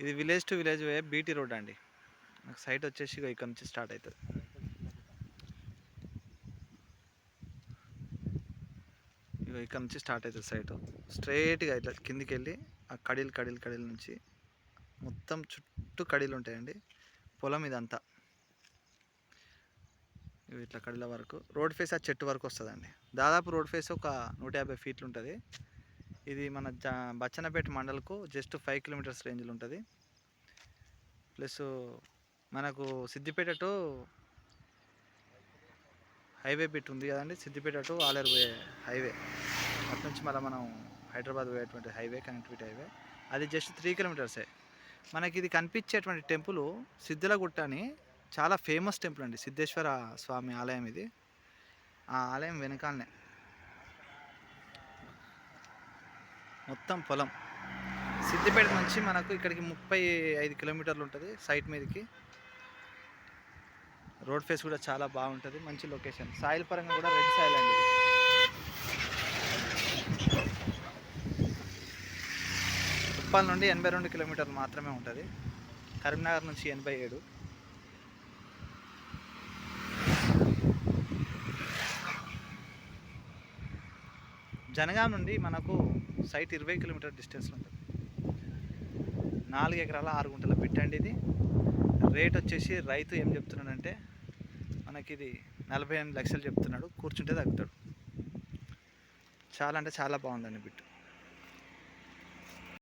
ఇది village to village way BT road అండి. నాకు సైట్ వచ్చేసి ఇక్కడ నుంచి స్టార్ట్ అవుతుంది ఇక ఇక్కడ నుంచి స్టార్ట్ అవుతుంది సైట్ స్ట్రైట్గా ఇట్లా కిందికి వెళ్ళి ఆ కడీలు కడీలు కడీల నుంచి మొత్తం చుట్టూ కడీలు ఉంటాయండి. పొలం ఇదంతా. ఇవి ఇట్లా కడీల వరకు. రోడ్ ఫేస్ ఆ చెట్టు వరకు వస్తుందండి. దాదాపు రోడ్ ఫేస్ ఒక నూట యాభై ఫీట్లు ఉంటుంది. ఇది మన జా బచ్చనపేట మండలకు జస్ట్ ఫైవ్ కిలోమీటర్స్ రేంజ్లో ఉంటుంది. ప్లస్ మనకు సిద్దిపేట టు హైవే బిట్ ఉంది కదండి. సిద్దిపేట టు ఆలేరు పోయే హైవే అటు నుంచి మళ్ళీ మనం హైదరాబాద్ పోయేటువంటి హైవే కనెక్టివిటీ హైవే అది జస్ట్ త్రీ కిలోమీటర్సే మనకి ఇది కనిపించేటువంటి టెంపుల్ సిద్ధులగుట్ట అని చాలా ఫేమస్ టెంపుల్ అండి. సిద్ధేశ్వర స్వామి ఆలయం ఇది. ఆ ఆలయం వెనకాలనే. మొత్తం పొలం. సిద్దిపేట నుంచి మనకు ఇక్కడికి ముప్పై ఐదు కిలోమీటర్లు ఉంటుంది సైట్ మీదకి. రోడ్ ఫేస్ కూడా చాలా బాగుంటుంది మంచి లొకేషన్. సాయిల్ పరంగా కూడా రెడ్ సాయిల్ అండి. ఇది. ఉప్పల్ నుండి ఎనభై రెండు కిలోమీటర్లు మాత్రమే ఉంటుంది. కరీంనగర్ నుంచి ఎనభై ఏడు. జనగాం నుండి మనకు సైట్ ఇరవై కిలోమీటర్ డిస్టెన్స్లో ఉంటుంది నాలుగు ఎకరాల ఆరు గుంటల పెట్టండి ఇది. రేట్ వచ్చేసి రైతు ఏం చెప్తున్నాడంటే మనకి ఇది నలభై ఎనిమిది లక్షలు చెప్తున్నాడు కూర్చుంటే తగ్గుతాడు. చాలా అంటే చాలా బాగుందండి బిట్టు.